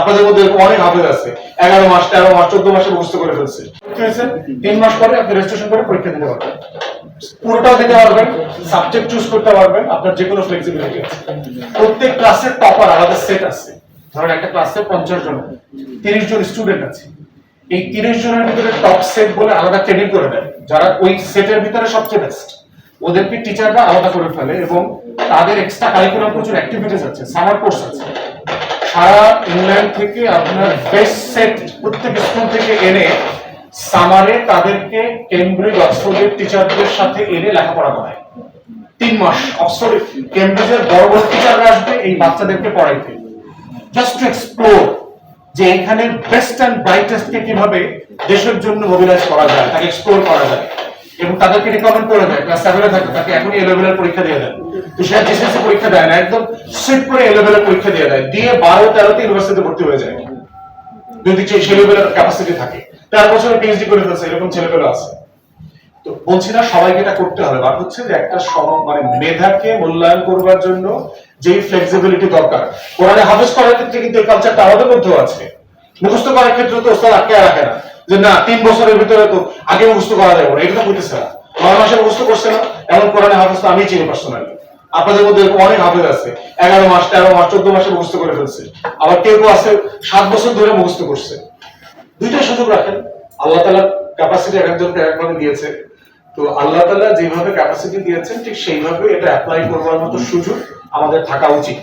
আপনাদের মধ্যে অনেক হাফেজ আছে। এগারো মাস, তেরো মাস, চোদ্দ মাসে মুখস্থ করে ফেলছে। তিন মাস পরে আপনি রেজিস্ট্রেশন করে পরীক্ষা দিতে পারবেন। পুরোটাও দিতে পারবেন সাবজেক্ট চুজ করতে পারবেন, আপনার যে কোনো ফ্লেক্সিবিলিটি আছে। প্রত্যেক ক্লাসের টপার আলাদা সেট আছে। ধরেন একটা ক্লাসে পঞ্চাশ জন, তিরিশ জন স্টুডেন্ট আছে। এই তিরিশ জনের ভিতরে টপ সেট বলে আলাদা ট্রেনিং করে দেয়। যারা ওই সেটের ভিতরে সবচেয়ে বেস্ট ওদেরকে টিচাররা আলাদা করে ফেলে এবং তাদের এক্সট্রা কারিকুলাম প্রচুর অ্যাক্টিভিটিস আছে সামার কোর্স আছে। সারা ইংল্যান্ড থেকে আপনার বেস্ট সেট প্রত্যেক স্কুল থেকে এনে সামারে তাদেরকে কেমব্রিজ অক্সফোর্ডের টিচারদের সাথে এনে লেখাপড়া করায়। তিন মাস। অক্সফোর্ড কেমব্রিজের বড় বড় টিচাররা আসবে, এই বাচ্চাদেরকে পড়াইতে। জাস্ট টু এক্সপ্লোর যে এখানে বেস্ট অ্যান্ড ব্রাইটেস্টকে কীভাবে দেশের জন্য মোবিলাইজ করা যায়, তাকে এক্সপ্লোর করা যায়। তাদেরকে রিকমেন্ড করে দেয় ক্লাস সেভেনে থাকে, তাকে এখনই এ লেভেলের পরীক্ষা দিয়ে দেয়। তো সে জিসিএসসি পরীক্ষা দেয় না, একদম সিট করে এ লেভেলের পরীক্ষা দিয়ে দেয়, দিয়ে বারো, তেরোতে ইউনিভার্সিটিতে ভর্তি হয়ে যায়। যদি সেই লেভেলের ক্যাপাসিটি থাকে। তেরো বছরে পিএইচডি করে ফেলছে, এরকম ছেলেপেলে আছে। তো বলছি না, সবাইকে এটা করতে হবে। বাট হচ্ছে যে একটা সম মানে মেধাকে মূল্যায়ন করবার জন্য যেই ফ্লেক্সিবিলিটি দরকার। কোরআনে হাফেজ করার ক্ষেত্রে কিন্তু এই কালচারটা আমাদের মধ্যেও আছে। মুখস্থ করার ক্ষেত্রে তো ওস্তাদ আটকে রাখে না। যে না, তিন বছরের ভিতরে তো আগে মুখস্থ করা যাবে না, এটা করতেছে না। নয় মাসে মুখস্থ করছে না, এমন কোরআনে হাফেজ আমি চিনি পার্সোনালি আপনাদের মধ্যে অনেক হাফেজ আছে, এগারো মাস, তেরো মাস, চোদ্দ মাসে মুখস্থ করে ফেলছে। আবার কেউ কেউ আছে, সাত বছর ধরে মুখস্থ করছে। দুইটা সুযোগ রাখেন। আল্লাহ তালা ক্যাপাসিটি এক একজনকে একভাবে দিয়েছে। তো আল্লাহ তালা যেভাবে ক্যাপাসিটি দিয়েছেন, ঠিক সেইভাবে এটা অ্যাপ্লাই করবার মতো সুযোগ আমাদের থাকা উচিত।